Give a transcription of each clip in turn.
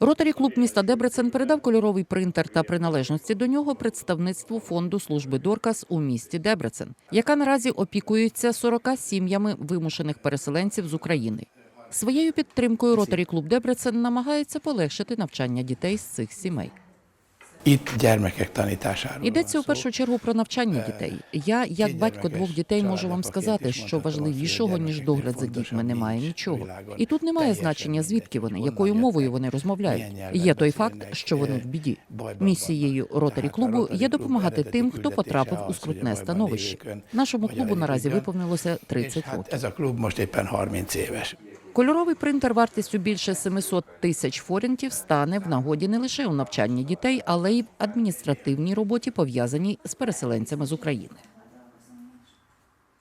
Ротарі клуб міста Дебрецен передав кольоровий принтер та приналежності до нього представництву фонду служби Доркас у місті Дебрецен, яка наразі опікується 40 сім'ями вимушених переселенців з України. Своєю підтримкою Ротарі клуб Дебрецен намагається полегшити навчання дітей з цих сімей. Йдеться у першу чергу про навчання дітей. Я, як батько двох дітей, можу вам сказати, що важливішого ніж догляд за дітьми немає нічого. І тут немає значення, звідки вони, якою мовою вони розмовляють. Є той факт, що вони в біді. Місією ротарі клубу є допомагати тим, хто потрапив у скрутне становище. Нашому клубу наразі виповнилося 30 років. Ez a klub most éppen 30 éves. Кольоровий принтер вартістю більше 700 тисяч форінтів стане в нагоді не лише у навчанні дітей, але й в адміністративній роботі, пов'язаній з переселенцями з України.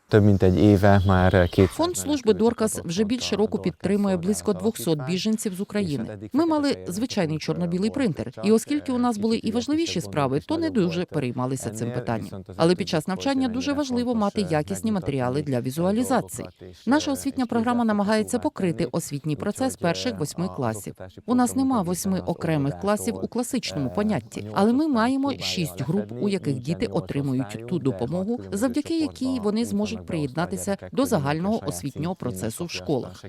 Több mint egy éve már két Фонд служби Доркас вже більше року підтримує близько 200 біженців з України. Ми мали звичайний чорно-білий принтер, і оскільки у нас були і важливіші справи, то не дуже переймалися цим питанням. Але під час навчання дуже важливо мати якісні матеріали для візуалізації. Наша освітня програма намагається покрити освітній процес перших восьми класів. У нас нема восьми окремих класів у класичному понятті, але ми маємо шість груп, у яких діти отримують ту допомогу, завдяки якій вони зможуть приєднатися до загального освітнього процесу в школах.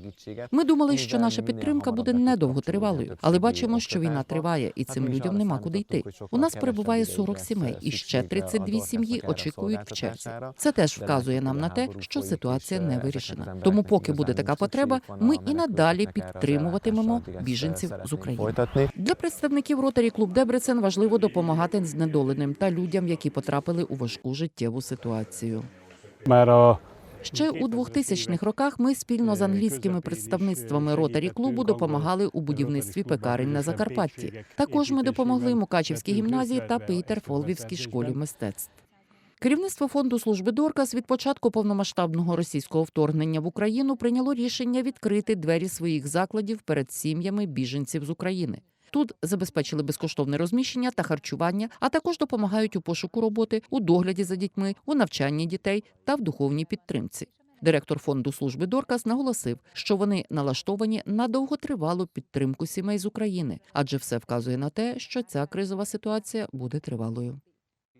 Ми думали, що наша підтримка буде недовготривалою, але бачимо, що війна триває, і цим людям нема куди йти. У нас перебуває 40 сімей, і ще 32 сім'ї очікують в черзі. Це теж вказує нам на те, що ситуація не вирішена. Тому, поки буде така потреба, ми і надалі підтримуватимемо біженців з України. Для представників ротарі клуб Дебрецен важливо допомагати знедоленим та людям, які потрапили у важку життєву ситуацію. Ще у 2000-х роках ми спільно з англійськими представництвами ротарі клубу допомагали у будівництві пекарень на Закарпатті. Також ми допомогли Мукачівській гімназії та Пейтерфолвівській школі мистецтв. Керівництво фонду служби Доркас від початку повномасштабного російського вторгнення в Україну прийняло рішення відкрити двері своїх закладів перед сім'ями біженців з України. Тут забезпечили безкоштовне розміщення та харчування, а також допомагають у пошуку роботи, у догляді за дітьми, у навчанні дітей та в духовній підтримці. Директор фонду служби Доркас наголосив, що вони налаштовані на довготривалу підтримку сімей з України, адже все вказує на те, що ця кризова ситуація буде тривалою.